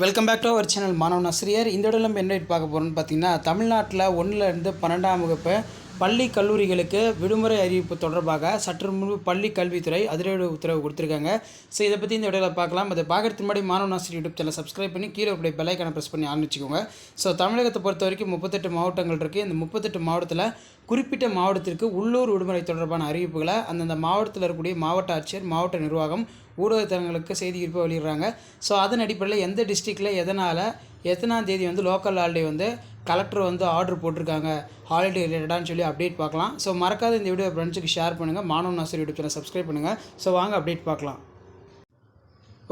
Welcome back to our channel மாணவன் ஆசிரியர் இந்த இடம் நம்ம என்ன பார்க்க போகிறோம்னு பார்த்தீங்கன்னா தமிழ்நாட்டில் ஒன்றுலேருந்து பன்னெண்டாம் வகுப்பு பள்ளி கல்லூரிகளுக்கு விடுமுறை அறிவிப்பு தொடர்பாக சற்று முன்பு பள்ளி கல்வித்துறை அதிரடி உத்தரவு கொடுத்துருக்காங்க. ஸோ இதை பற்றி இந்த வீடியோவில் பார்க்கலாம். அதை பார்க்கறதுக்கு முன்னாடி மாணவ ஆசிரியர் யூடியூப் சேனல் சப்ஸ்கிரைப் பண்ணி கீழே அப்படியே பெல்லைக்கான ப்ரெஸ் பண்ணி ஆரம்பிச்சுக்கோங்க ஸோ தமிழகத்தை பொறுத்த வரைக்கும் முப்பத்தெட்டு மாவட்டங்கள் இருக்குது இந்த முப்பத்தெட்டு மாவட்டத்தில் குறிப்பிட்ட மாவட்டத்திற்கு உள்ளூர் விடுமுறை தொடர்பான அறிவிப்புகளை அந்தந்த மாவட்டத்தில் இருக்கக்கூடிய மாவட்ட ஆட்சியர் மாவட்ட நிர்வாகம் ஊடகத்தலங்களுக்கு செய்தி குறிப்பாக வெளியிடுறாங்க. ஸோ அதன் அடிப்படையில் எந்த டிஸ்ட்ரிக்டில் எதனால் எத்தனாம் தேதி வந்து லோக்கல் ஹாலிடே வந்து கலெக்டர் வந்து ஆர்டர் போட்டிருக்காங்க ஹாலிடே ரிலேட்டடான்னு சொல்லி அப்டேட் பார்க்கலாம். ஸோ மறக்காத இந்த வீடியோ ஃப்ரெண்ட்ஸுக்கு ஷேர் பண்ணுங்கள் மாணவ நாசர் யூடியூப் சேனல் சப்ஸ்கிரைப் பண்ணுங்கள் ஸோ வாங்க அப்டேட் பார்க்கலாம்.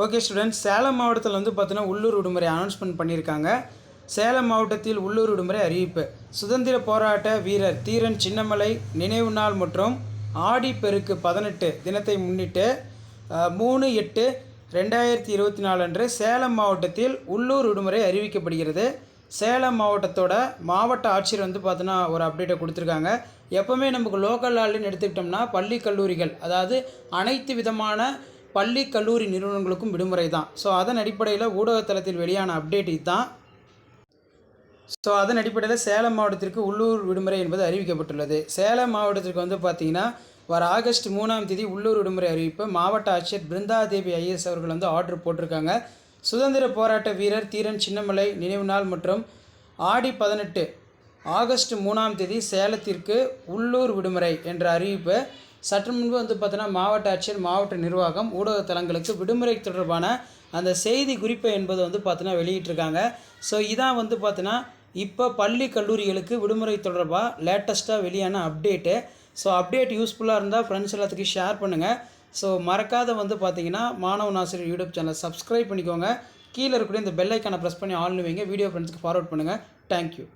ஓகே ஸ்டூடெண்ட்ஸ் சேலம் மாவட்டத்தில் வந்து பார்த்தீங்கன்னா உள்ளூர் விடுமுறை அனௌன்ஸ்மெண்ட் பண்ணியிருக்காங்க. சேலம் மாவட்டத்தில் உள்ளூர் விடுமுறை அறிவிப்பு. சுதந்திர போராட்ட வீரர் தீரன் சின்னமலை நினைவு நாள் மற்றும் ஆடி பெருக்கு பதினெட்டு தினத்தை முன்னிட்டு மூணு எட்டு ரெண்டாயிரத்தி இருபத்தி நாலு அன்று சேலம் மாவட்டத்தில் உள்ளூர் விடுமுறை அறிவிக்கப்படுகிறது. சேலம் மாவட்டத்தோட மாவட்ட ஆட்சியர் வந்து பார்த்தோன்னா ஒரு அப்டேட்டை கொடுத்துருக்காங்க. எப்போவுமே நமக்கு லோக்கல் ஹாலின்னு எடுத்துக்கிட்டோம்னா பள்ளி கல்லூரிகள் அதாவது அனைத்து விதமான பள்ளி கல்லூரி நிறுவனங்களுக்கும் விடுமுறை தான். ஸோ அதன் அடிப்படையில் ஊடகத்தளத்தில் வெளியான அப்டேட் இதுதான். ஸோ அதன் அடிப்படையில் சேலம் மாவட்டத்திற்கு உள்ளூர் விடுமுறை என்பது அறிவிக்கப்பட்டுள்ளது. சேலம் மாவட்டத்திற்கு வந்து பார்த்தீங்கன்னா வர ஆகஸ்ட் மூணாம் தேதி உள்ளூர் விடுமுறை அறிவிப்பு. மாவட்ட ஆட்சியர் பிருந்தாதேவி ஐஎஸ் அவர்கள் வந்து ஆர்டர் போட்டிருக்காங்க. சுதந்திர போராட்ட வீரர் தீரன் சின்னமலை நினைவு நாள் மற்றும் ஆடி பதினெட்டு ஆகஸ்ட் மூணாம் தேதி சேலத்திற்கு உள்ளூர் விடுமுறை என்ற அறிவிப்பு சற்று முன்பு வந்து பார்த்தோன்னா மாவட்ட ஆட்சியர் மாவட்ட நிர்வாகம் ஊடக தளங்களுக்கு விடுமுறை தொடர்பான அந்த செய்தி குறிப்பை என்பது வந்து பார்த்தோன்னா வெளியிட்டிருக்காங்க. ஸோ இதான் வந்து பார்த்தோன்னா இப்போ பள்ளி கல்லூரிகளுக்கு விடுமுறை தொடர்பாக லேட்டஸ்ட்டாக வெளியான அப்டேட்டு ஸோ அப்டேட் யூஸ்ஃபுல்லாக இருந்தால் ஃப்ரெண்ட்ஸ் எல்லாத்துக்கும் ஷேர் பண்ணுங்கள் ஸோ மறக்காத வந்து பார்த்தீங்கன்னா மாணவன் ஆசிரியர் யூடியூப் சேனலை சப்ஸ்கிரைப் பண்ணிக்கோங்க. கீழே இருக்கக்கூடிய இந்த பெல் ஐக்கானை ப்ரெஸ் பண்ணி ஆல்னு வைங்க. வீடியோ ஃப்ரெண்ட்ஸ்க்கு ஃபார்வர்ட் பண்ணுங்கள் தேங்க்யூ